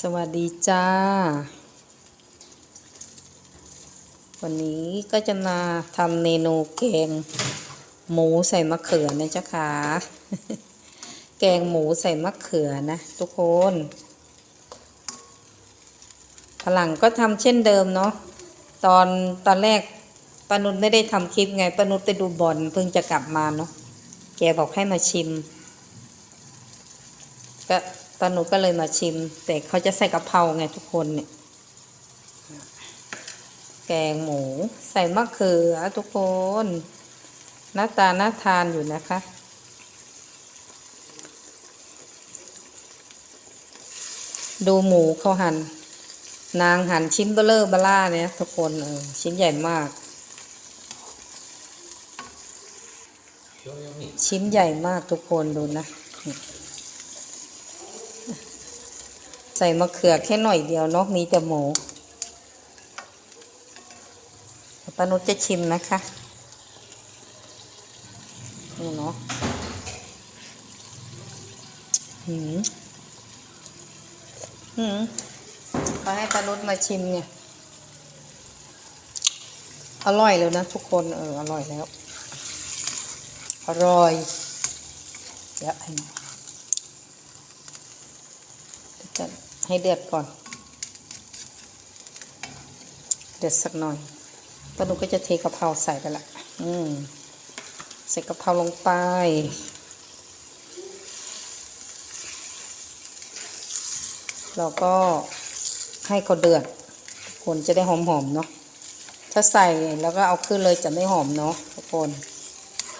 สวัสดีจ้า วันนี้ก็จะมาทำเมนูแกงหมูใส่มะเขือนะจ๊ะค่ะ แกงหมูใส่มะเขือนะทุกคนพลังก็ทำเช่นเดิมเนาะ ตอนตอนแรกปนุชไม่ได้ทำคลิปไงปนุชไปดูบอลเพิ่งจะกลับมาเนาะ แกบอกให้มาชิม ก็ ตอนหนูก็เลยมาชิม แต่เขาจะใส่กะเพราไงทุกคนเนี่ย แกงหมู ใส่มะเขือทุกคนหน้าตาน่าทานอยู่นะคะ ดูหมูเขาหันนางหั่นชิ้นเบลเลอร์บล่าเนี่ยทุกคนเออชิ้นใหญ่มาก ชิ้นใหญ่มากทุกคนดูนะ ใส่มะเขือแค่หน่อยเดียวนาะมีแต่หมูปานุชจะชิมนะคะนี่เนาะหืมหืมเขาให้ปานุชมาชิมเนี่ย อร่อยแล้วนะทุกคนเอออร่อยแล้ว อร่อยเดี๋ยวอันจะ ให้เดือดก่อน เดือดสักหน่อยตอนนูก็จะเทกะเพราใส่ไปละอืมใส่กะเพราลงไป เราก็ให้เขาเดือดคนจะได้หอมๆเนาะ ถ้าใส่แล้วก็เอาขึ้นเลยจะไม่หอมเนาะทุกคน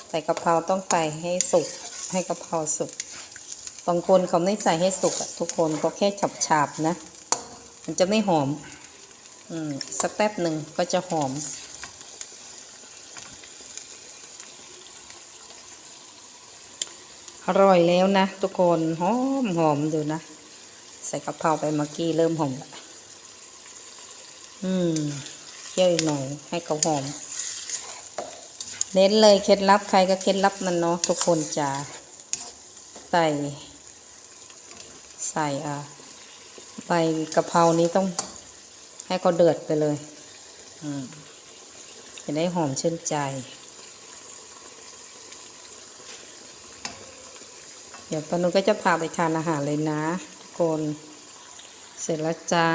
ใส่กะเพราต้องใส่ให้สุก ให้กะเพราสุก บางคนเขาไม่ใส่ให้สุกอะทุกคนเขาแค่ฉาบๆนะ มันจะไม่หอม อืมสักแป๊บหนึ่งก็จะหอม อร่อยแล้วนะทุกคนหอมหอมดูนะ ใส่กะเพราไปเมื่อกี้เริ่มหอมละอืมเคี่ยวอีกหน่อยให้เขาหอมเน้นเลยเคล็ดลับใครก็เคล็ดลับมันเนาะทุกคนจะใส่ ใส่ใบกะเพรานี้ต้องให้เขาเดือดไปเลยอืมจะได้หอมชื่นใจ เดี๋ยวปนุก็จะพาไปทานอาหารเลยนะทุกคน เสร็จแล้วจ้า